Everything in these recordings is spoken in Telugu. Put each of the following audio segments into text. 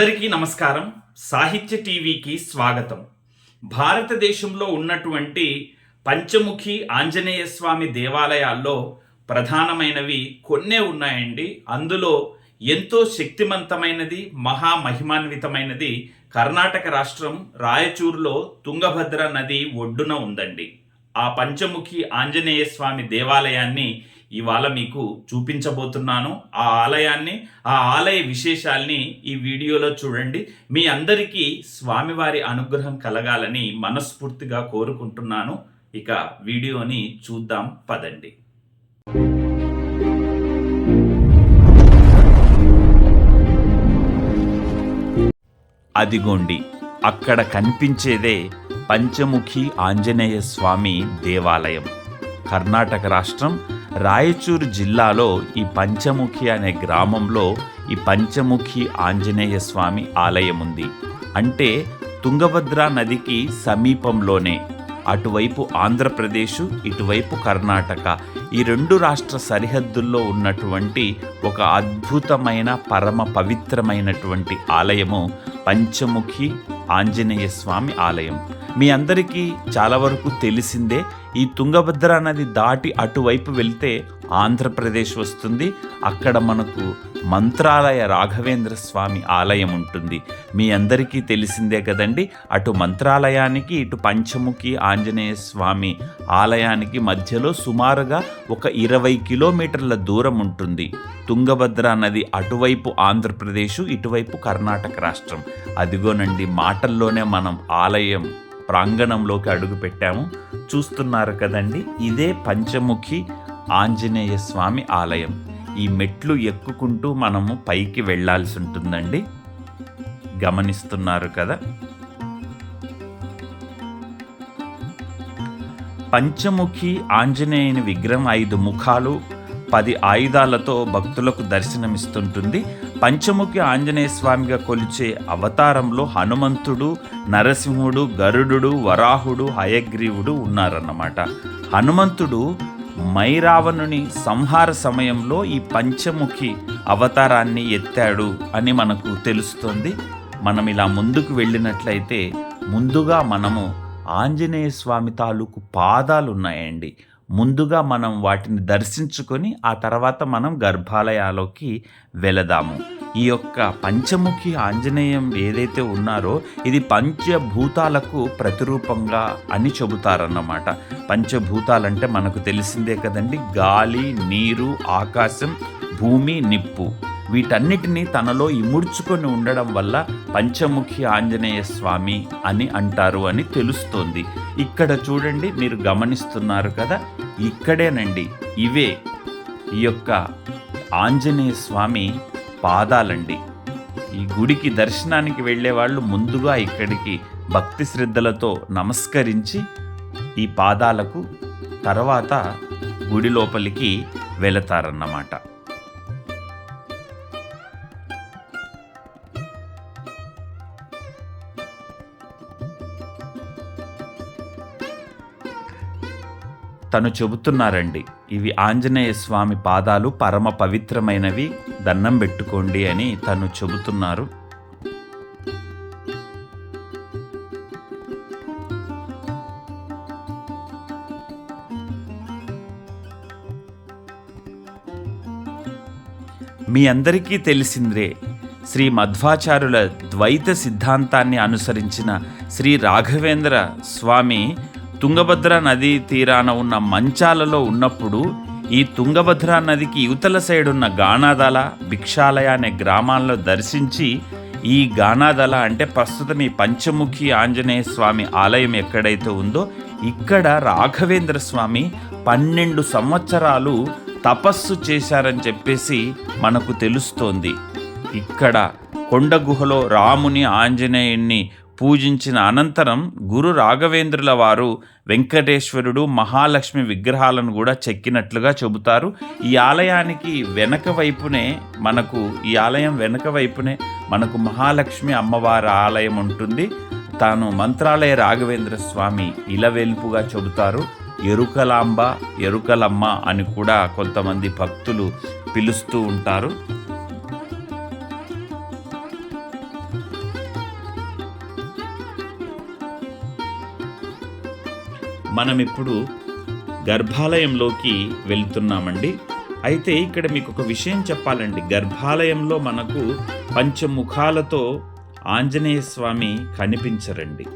అందరికీ నమస్కారం. సాహిత్య టీవీకి స్వాగతం. భారతదేశంలో ఉన్నటువంటి పంచముఖి ఆంజనేయ స్వామి దేవాలయాల్లో ప్రధానమైనవి కొన్నే ఉన్నాయండి. అందులో ఎంతో శక్తివంతమైనది మహామహిమాన్వితమైనది కర్ణాటక రాష్ట్రం రాయచూరులో తుంగభద్ర నది ఒడ్డున ఉందండి. ఆ పంచముఖి ఆంజనేయ స్వామి దేవాలయాన్ని ఇవాళ మీకు చూపించబోతున్నాను ఆ ఆలయాన్ని ఆ ఆలయ విశేషాల్ని ఈ వీడియోలో చూడండి. మీ అందరికీ స్వామివారి అనుగ్రహం కలగాలని మనస్ఫూర్తిగా కోరుకుంటున్నాను. ఇక వీడియోని చూద్దాం పదండి. అదిగోండి అక్కడ కనిపించేదే పంచముఖి ఆంజనేయ స్వామి దేవాలయం. కర్ణాటక రాష్ట్రం రాయచూరు జిల్లాలో ఈ పంచముఖి అనే గ్రామంలో ఈ పంచముఖి ఆంజనేయ స్వామి ఆలయం ఉంది. అంటే తుంగభద్ర నదికి సమీపంలోనే అటువైపు ఆంధ్రప్రదేశ్ ఇటువైపు కర్ణాటక. ఈ రెండు రాష్ట్ర సరిహద్దుల్లో ఉన్నటువంటి ఒక అద్భుతమైన పరమ పవిత్రమైనటువంటి ఆలయము పంచముఖి ఆంజనేయ స్వామి ఆలయం. మీ అందరికీ చాలా వరకు తెలిసిందే ఈ తుంగభద్ర నది దాటి అటువైపు వెళ్తే ఆంధ్రప్రదేశ్ వస్తుంది. అక్కడ మనకు మంత్రాలయ రాఘవేంద్ర స్వామి ఆలయం ఉంటుంది. మీ అందరికీ తెలిసిందే కదండి అటు మంత్రాలయానికి ఇటు పంచముఖి ఆంజనేయ స్వామి ఆలయానికి మధ్యలో సుమారుగా ఒక ఇరవై కిలోమీటర్ల దూరం ఉంటుంది. తుంగభద్ర నది అటువైపు ఆంధ్రప్రదేశ్ ఇటువైపు కర్ణాటక రాష్ట్రం. అదిగోనండి మాటల్లోనే మనం ఆలయం ప్రాంగణంలోకి అడుగు పెట్టాము. చూస్తున్నారు కదండి ఇదే పంచముఖి ఆంజనేయ స్వామి ఆలయం. ఈ మెట్లు ఎక్కుకుంటూ మనము పైకి వెళ్ళాల్సి ఉంటుందండి. గమనిస్తున్నారు కదా. పంచముఖి ఆంజనేయుని విగ్రహం ఐదు ముఖాలు పది ఆయుధాలతో భక్తులకు దర్శనమిస్తుంటుంది. పంచముఖి ఆంజనేయ స్వామిగా కొలిచే అవతారంలో హనుమంతుడు నరసింహుడు గరుడు వరాహుడు హయగ్రీవుడు ఉన్నారన్నమాట. హనుమంతుడు మైరావణుని సంహార సమయంలో ఈ పంచముఖి అవతారాన్ని ఎత్తాడు అని మనకు తెలుస్తుంది. మనం ఇలా ముందుకు వెళ్ళినట్లయితే ముందుగా మనము ఆంజనేయ స్వామి తాలూకు పాదాలు ఉన్నాయండి ముందుగా మనం వాటిని దర్శించుకొని ఆ తర్వాత మనం గర్భాలయాలోకి వెళదాము. ఈ యొక్క పంచముఖి ఆంజనేయం ఏదైతే ఉన్నారో ఇది పంచభూతాలకు ప్రతిరూపంగా అని చెబుతారన్నమాట. పంచభూతాలంటే మనకు తెలిసిందే కదండి గాలి నీరు ఆకాశం భూమి నిప్పు. వీటన్నిటినీ తనలో ఇముడ్చుకొని ఉండడం వల్ల పంచముఖి ఆంజనేయ స్వామి అని అంటారు అని తెలుస్తోంది. ఇక్కడ చూడండి మీరు గమనిస్తున్నారు కదా ఇక్కడేనండి ఇవే ఈ యొక్క ఆంజనేయ స్వామి పాదాలండి. ఈ గుడికి దర్శనానికి వెళ్ళే వాళ్ళు ముందుగా ఇక్కడికి భక్తి శ్రద్ధలతో నమస్కరించి ఈ పాదాలకు తర్వాత గుడి లోపలికి వెళతారన్నమాట. తను చెబుతున్నారండి ఇవి ఆంజనేయ స్వామి పాదాలు పరమ పవిత్రమైనవి దండం పెట్టుకోండి అని తను చెబుతున్నారు. మీ అందరికీ తెలిసిందే శ్రీ మధ్వాచార్యుల ద్వైత సిద్ధాంతాన్ని అనుసరించిన శ్రీ రాఘవేంద్ర స్వామి తుంగభద్ర నదీ తీరాన ఉన్న మంచాలలో ఉన్నప్పుడు ఈ తుంగభద్ర నదికి యువతల సైడ్ ఉన్న గానాదల భిక్షాలయ అనే గ్రామాల్లో దర్శించి ఈ గానాదల అంటే ప్రస్తుతం ఈ పంచముఖి ఆంజనేయ స్వామి ఆలయం ఎక్కడైతే ఉందో ఇక్కడ రాఘవేంద్ర స్వామి పన్నెండు సంవత్సరాలు తపస్సు చేశారని చెప్పేసి మనకు తెలుస్తోంది. ఇక్కడ కొండ గుహలో రాముని ఆంజనేయుణ్ణి పూజించిన అనంతరం గురు రాఘవేంద్రుల వారు వెంకటేశ్వరుడు మహాలక్ష్మి విగ్రహాలను కూడా చెక్కినట్లుగా చెబుతారు. ఈ ఆలయానికి వెనక వైపునే మనకు ఈ ఆలయం వెనక వైపునే మనకు మహాలక్ష్మి అమ్మవారి ఆలయం ఉంటుంది. తాను మంత్రాలయ రాఘవేంద్ర స్వామి ఇలవెల్పుగా చెబుతారు. ఎరుకలాంబ ఎరుకలమ్మ అని కూడా కొంతమంది భక్తులు పిలుస్తూ ఉంటారు. మనం ఇప్పుడు గర్భాలయంలోకి వెళ్తున్నామండి. అయితే ఇక్కడ మీకు ఒక విషయం చెప్పాలండి. గర్భాలయంలో మనకు పంచముఖాలతో ఆంజనేయ స్వామి కనిపించరండి.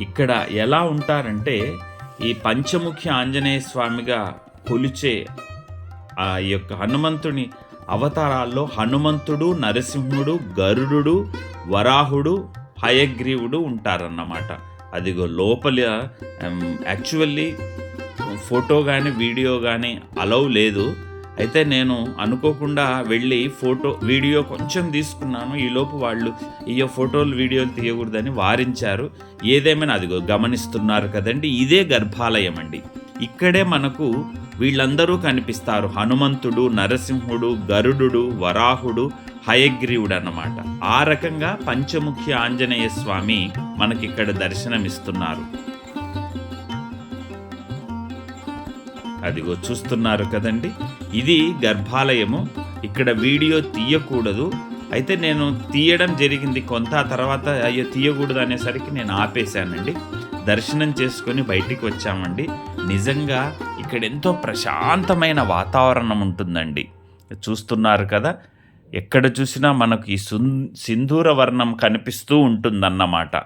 ఇక్కడ ఎలా ఉంటారంటే ఈ పంచముఖి ఆంజనేయ స్వామిగా కొలిచే ఆ యొక్క హనుమంతుని అవతారాల్లో హనుమంతుడు నరసింహుడు గరుడు వరాహుడు హయగ్రీవుడు ఉంటారన్నమాట. అదిగో లోపల యాక్చువల్లీ ఫోటో కానీ వీడియో కానీ అలౌ లేదు. అయితే నేను అనుకోకుండా వెళ్ళి ఫోటో వీడియో కొంచెం తీసుకున్నాను. ఈలోపు వాళ్ళు ఈ ఫోటోలు వీడియోలు తీయకూడదని వారించారు. ఏదేమైనా అదిగో గమనిస్తున్నారు కదండి ఇదే గర్భాలయం అండి. ఇక్కడే మనకు వీళ్ళందరూ కనిపిస్తారు. హనుమంతుడు నరసింహుడు గరుడు వరాహుడు హయగ్రీవుడు అన్నమాట ఆ రకంగా పంచముఖ్య ఆంజనేయ స్వామి మనకిక్కడ దర్శనమిస్తున్నారు. అదిగో చూస్తున్నారు కదండి. ఇది గర్భాలయము. ఇక్కడ వీడియో తీయకూడదు. అయితే నేను తీయడం జరిగింది కొంత తర్వాత అయ్యో తీయకూడదు అనేసరికి నేను ఆపేశానండి. దర్శనం చేసుకొని బయటికి వచ్చామండి. నిజంగా ఇక్కడ ఎంతో ప్రశాంతమైన వాతావరణం ఉంటుందండి. చూస్తున్నారు కదా ఎక్కడ చూసినా మనకు ఈ సింధూర వర్ణం కనిపిస్తూ ఉంటుందన్నమాట.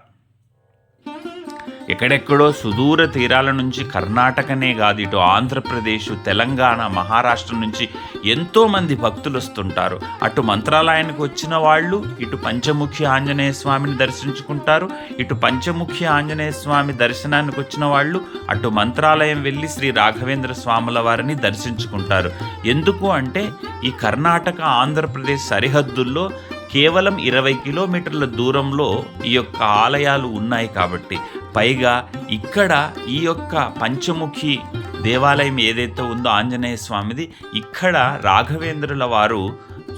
ఎక్కడెక్కడో సుదూర తీరాల నుంచి కర్ణాటకనే కాదు ఇటు ఆంధ్రప్రదేశ్ తెలంగాణ మహారాష్ట్ర నుంచి ఎంతోమంది భక్తులు వస్తుంటారు. అటు మంత్రాలయానికి వచ్చిన వాళ్ళు ఇటు పంచముఖి ఆంజనేయ స్వామిని దర్శించుకుంటారు. ఇటు పంచముఖి ఆంజనేయ స్వామి దర్శనానికి వచ్చిన వాళ్ళు అటు మంత్రాలయం వెళ్ళి శ్రీ రాఘవేంద్ర స్వాముల వారిని దర్శించుకుంటారు. ఎందుకు అంటే ఈ కర్ణాటక ఆంధ్రప్రదేశ్ సరిహద్దుల్లో కేవలం ఇరవై కిలోమీటర్ల దూరంలో ఈ యొక్క ఆలయాలు ఉన్నాయి కాబట్టి పైగా ఇక్కడ ఈ యొక్క పంచముఖి దేవాలయం ఏదైతే ఉందో ఆంజనేయ స్వామిది ఇక్కడ రాఘవేంద్రుల వారు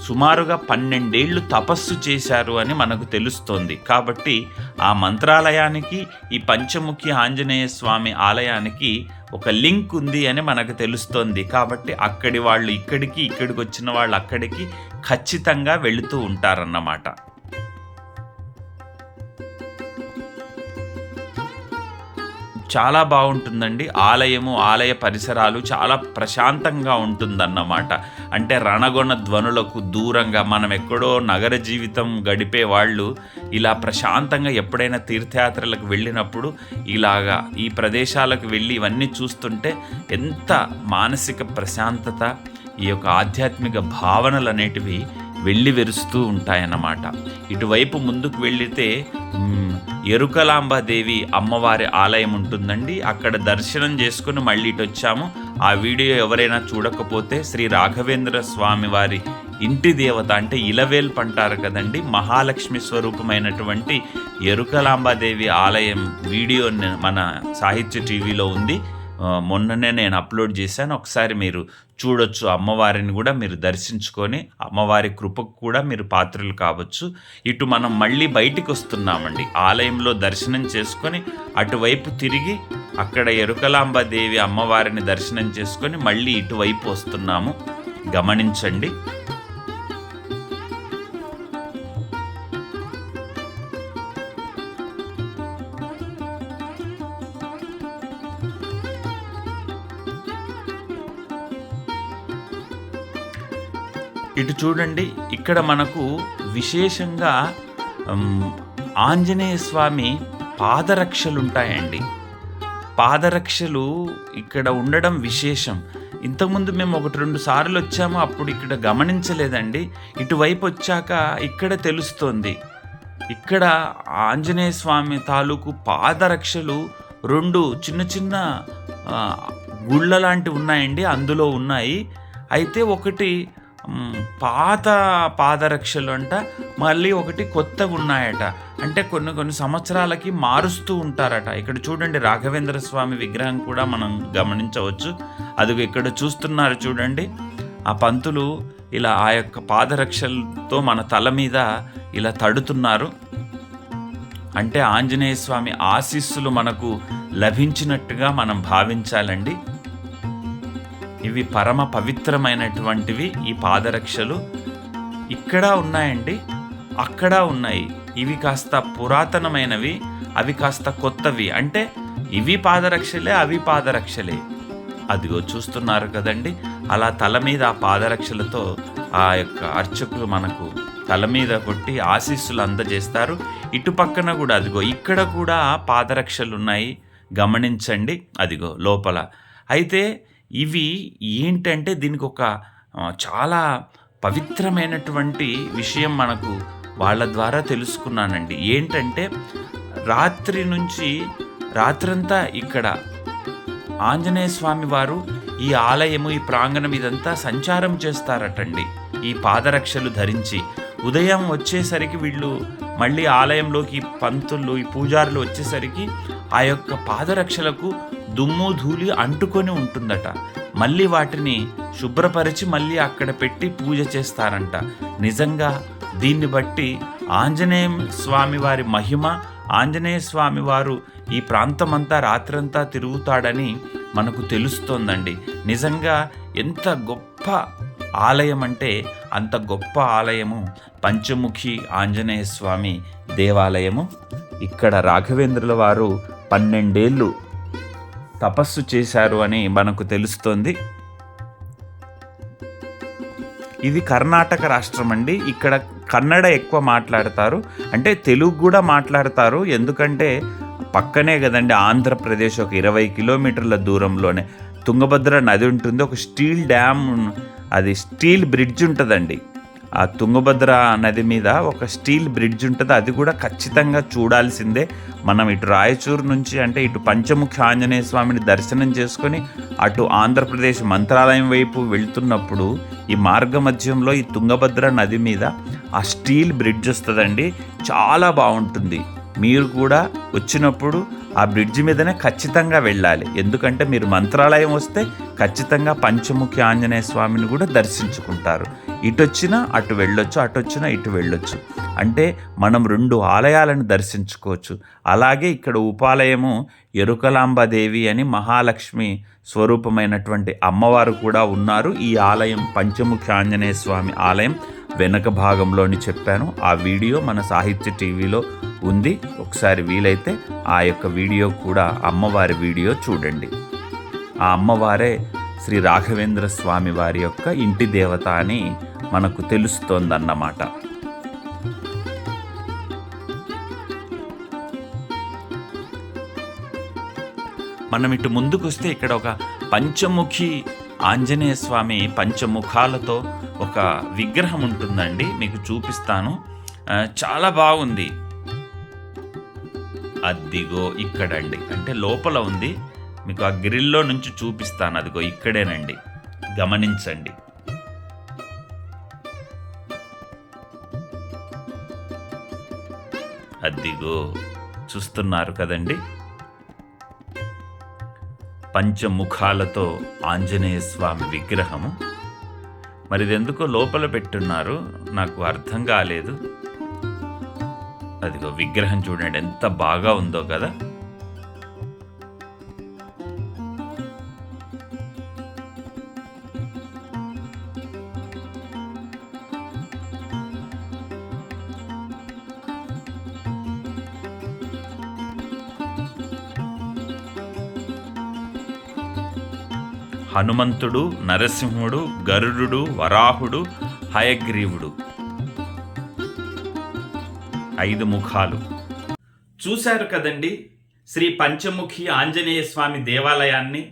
సుమారుగా పన్నెండేళ్ళు తపస్సు చేశారు అని మనకు తెలుస్తోంది. కాబట్టి ఆ మంత్రాలయానికి ఈ పంచముఖి ఆంజనేయ స్వామి ఆలయానికి ఒక లింక్ ఉంది అని మనకు తెలుస్తోంది. కాబట్టి అక్కడి వాళ్ళు ఇక్కడికి ఇక్కడికి వచ్చిన వాళ్ళు అక్కడికి ఖచ్చితంగా వెళుతూ ఉంటారన్నమాట. చాలా బాగుంటుందండి. ఆలయము ఆలయ పరిసరాలు చాలా ప్రశాంతంగా ఉంటుందన్నమాట. అంటే రణగొణ ధ్వనులకు దూరంగా మనం ఎక్కడో నగర జీవితం గడిపే వాళ్ళు ఇలా ప్రశాంతంగా ఎప్పుడైనా తీర్థయాత్రలకు వెళ్ళినప్పుడు ఇలాగా ఈ ప్రదేశాలకు వెళ్ళి ఇవన్నీ చూస్తుంటే ఎంత మానసిక ప్రశాంతత ఈ యొక్క ఆధ్యాత్మిక భావనలు అనేటివి వెళ్ళి వెరుస్తూ ఉంటాయన్నమాట. ఇటువైపు ముందుకు వెళితే ఎరుకలాంబాదేవి అమ్మవారి ఆలయం ఉంటుందండి. అక్కడ దర్శనం చేసుకుని మళ్ళీ ఇటు వచ్చాము ఆ వీడియో ఎవరైనా చూడకపోతే శ్రీ రాఘవేంద్ర స్వామి వారి ఇంటి దేవత అంటే ఇలవేల్పు అంటారు కదండి. మహాలక్ష్మి స్వరూపమైనటువంటి ఎరుకలాంబాదేవి ఆలయం వీడియో మన సాహిత్య టీవీలో ఉంది. మొన్ననే నేను అప్లోడ్ చేశాను. ఒకసారి మీరు చూడొచ్చు. అమ్మవారిని కూడా మీరు దర్శించుకొని అమ్మవారి కృపకు కూడా మీరు పాత్రలు కావచ్చు. ఇటు మనం మళ్ళీ బయటికి వస్తున్నామండి. ఆలయంలో దర్శనం చేసుకొని అటువైపు తిరిగి అక్కడ ఎరుకలాంబదేవి అమ్మవారిని దర్శనం చేసుకొని మళ్ళీ ఇటువైపు వస్తున్నాము. గమనించండి. చూడండి ఇక్కడ మనకు విశేషంగా ఆంజనేయ స్వామి పాదరక్షలు ఉంటాయండి పాదరక్షలు ఇక్కడ ఉండడం విశేషం. ఇంతకుముందు మేము ఒకటి రెండు సార్లు వచ్చాము అప్పుడు ఇక్కడ గమనించలేదండి. ఇటువైపు వచ్చాక ఇక్కడ తెలుస్తోంది. ఇక్కడ ఆంజనేయ స్వామి తాలూకు పాదరక్షలు రెండు చిన్న చిన్న గుళ్ళ లాంటివి ఉన్నాయండి అందులో ఉన్నాయి. అయితే ఒకటి పాత పాదరక్షలు అంట మళ్ళీ ఒకటి కొత్తగా ఉన్నాయట. అంటే కొన్ని కొన్ని సంవత్సరాలకి మారుస్తూ ఉంటారట. ఇక్కడ చూడండి రాఘవేంద్ర స్వామి విగ్రహం కూడా మనం గమనించవచ్చు. అది ఇక్కడ చూస్తున్నారు చూడండి ఆ పంతులు ఇలా ఆ యొక్క పాదరక్షలతో మన తల మీద ఇలా తడుతున్నారు. అంటే ఆంజనేయ స్వామి ఆశీస్సులు మనకు లభించినట్టుగా మనం భావించాలండి. ఇవి పరమ పవిత్రమైనటువంటివి ఈ పాదరక్షలు. ఇక్కడ ఉన్నాయండి అక్కడ ఉన్నాయి. ఇవి కాస్త పురాతనమైనవి అవి కాస్త కొత్తవి. అంటే ఇవి పాదరక్షలే అవి పాదరక్షలే. అదిగో చూస్తున్నారు కదండి అలా తల మీద ఆ పాదరక్షలతో ఆ యొక్క అర్చకులు మనకు తల మీద కొట్టి ఆశీస్సులు అందజేస్తారు. ఇటు పక్కన కూడా అదిగో ఇక్కడ కూడా పాదరక్షలు ఉన్నాయి గమనించండి అదిగో లోపల. అయితే ఇవి ఏంటంటే దీనికి ఒక చాలా పవిత్రమైనటువంటి విషయం మనకు వాళ్ళ ద్వారా తెలుసుకున్నానండి. ఏంటంటే రాత్రి నుంచి రాత్రంతా ఇక్కడ ఆంజనేయ స్వామి వారు ఈ ఆలయము ఈ ప్రాంగణం ఇదంతా సంచారం చేస్తారటండి. ఈ పాదరక్షలు ధరించి ఉదయం వచ్చేసరికి వీళ్ళు మళ్ళీ ఆలయంలోకి పంతులు ఈ పూజారులు వచ్చేసరికి ఆ యొక్క పాదరక్షలకు దుమ్ము ధూళి అంటుకొని ఉంటుందట. మళ్ళీ వాటిని శుభ్రపరిచి మళ్ళీ అక్కడ పెట్టి పూజ చేస్తారంట. నిజంగా దీన్ని బట్టి ఆంజనేయ స్వామి వారి మహిమ ఆంజనేయ స్వామి వారు ఈ ప్రాంతమంతా రాత్రంతా తిరుగుతాడని మనకు తెలుస్తోందండి. నిజంగా ఎంత గొప్ప ఆలయం అంటే అంత గొప్ప ఆలయము పంచముఖి ఆంజనేయ స్వామి దేవాలయము. ఇక్కడ రాఘవేంద్రుల వారు పన్నెండేళ్ళు తపస్సు చేశారు అని మనకు తెలుస్తోంది. ఇది కర్ణాటక రాష్ట్రం అండి. ఇక్కడ కన్నడ ఎక్కువ మాట్లాడతారు. అంటే తెలుగు కూడా మాట్లాడతారు. ఎందుకంటే పక్కనే కదండి ఆంధ్రప్రదేశ్ ఒక ఇరవై కిలోమీటర్ల దూరంలోనే. తుంగభద్ర నది ఉంటుంది. ఒక స్టీల్ డ్యామ్ అది స్టీల్ బ్రిడ్జ్ ఉంటుందండి. ఆ తుంగభద్ర నది మీద ఒక స్టీల్ బ్రిడ్జ్ ఉంటుంది. అది కూడా ఖచ్చితంగా చూడాల్సిందే. మనం ఇటు రాయచూరు నుంచి అంటే ఇటు పంచముఖి ఆంజనేయ స్వామిని దర్శనం చేసుకొని అటు ఆంధ్రప్రదేశ్ మంత్రాలయం వైపు వెళ్తున్నప్పుడు ఈ మార్గ మధ్యంలో ఈ తుంగభద్ర నది మీద ఆ స్టీల్ బ్రిడ్జ్ వస్తుందండి. చాలా బాగుంటుంది. మీరు కూడా వచ్చినప్పుడు ఆ బ్రిడ్జి మీదనే ఖచ్చితంగా వెళ్ళాలి. ఎందుకంటే మీరు మంత్రాలయం వస్తే ఖచ్చితంగా పంచముఖి ఆంజనేయ స్వామిని కూడా దర్శించుకుంటారు. ఇటు వచ్చినా అటు వెళ్ళొచ్చు అటు వచ్చినా ఇటు వెళ్ళొచ్చు. అంటే మనం రెండు ఆలయాలను దర్శించుకోవచ్చు. అలాగే ఇక్కడ ఉపాలయము ఎరుకలాంబాదేవి అని మహాలక్ష్మి స్వరూపమైనటువంటి అమ్మవారు కూడా ఉన్నారు. ఈ ఆలయం పంచముఖి ఆంజనేయ స్వామి ఆలయం. వెనక భాగంలోని చెప్పాను. ఆ వీడియో మన సాహిత్య టీవీలో ఉంది. ఒకసారి వీలైతే ఆ యొక్క వీడియో కూడా అమ్మవారి వీడియో చూడండి. ఆ అమ్మవారే శ్రీ రాఘవేంద్ర స్వామి వారి యొక్క ఇంటి దేవత అని మనకు తెలుస్తోందన్నమాట. మనం ఇటు ముందుకొస్తే ఇక్కడ ఒక పంచముఖి ఆంజనేయ స్వామి పంచముఖాలతో ఒక విగ్రహం ఉంటుందండి. మీకు చూపిస్తాను. చాలా బాగుంది. అద్దిగో ఇక్కడండి. అంటే లోపల ఉంది. మీకు ఆ గ్రిల్లో నుంచి చూపిస్తాను. అదిగో ఇక్కడేనండి. గమనించండి. అద్దిగో చూస్తున్నారు కదండి. పంచముఖాలతో ఆంజనేయ స్వామి విగ్రహము. మరి ఎందుకో లోపల పెట్టున్నారు. నాకు అర్థం కాలేదు. అదిగో విగ్రహం చూడండి ఎంత బాగా ఉందో కదా. హనుమంతుడు నరసింహుడు గరుడు వరాహుడు హయగ్రీవుడు. ఐదు ముఖాలు. చూశారు కదండి శ్రీ పంచముఖి ఆంజనేయ స్వామి దేవాలయాన్ని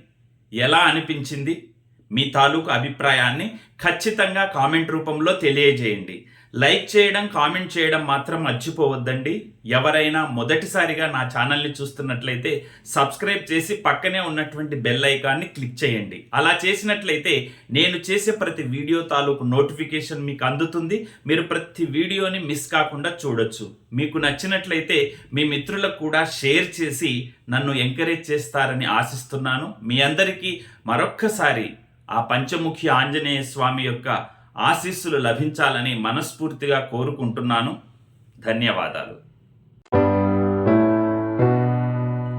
ఎలా అనిపించింది? మీ తాలూకు అభిప్రాయాన్ని ఖచ్చితంగా కామెంట్ రూపంలో తెలియజేయండి. లైక్ చేయడం కామెంట్ చేయడం మాత్రం మర్చిపోవద్దండి. ఎవరైనా మొదటిసారిగా నా ఛానల్ని చూస్తున్నట్లయితే సబ్స్క్రైబ్ చేసి పక్కనే ఉన్నటువంటి బెల్ ఐకాన్ని క్లిక్ చేయండి. అలా చేసినట్లయితే నేను చేసే ప్రతి వీడియో తాలూకు నోటిఫికేషన్ మీకు అందుతుంది. మీరు ప్రతి వీడియోని మిస్ కాకుండా చూడొచ్చు. మీకు నచ్చినట్లయితే మీ మిత్రులకు కూడా షేర్ చేసి నన్ను ఎంకరేజ్ చేస్తారని ఆశిస్తున్నాను. మీ అందరికీ మరొక్కసారి ఆ పంచముఖి ఆంజనేయ స్వామి యొక్క ఆశీస్సులు లభించాలని మనస్ఫూర్తిగా కోరుకుంటున్నాను. ధన్యవాదాలు.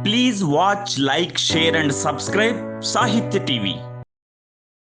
Please watch like share and subscribe Sahitya TV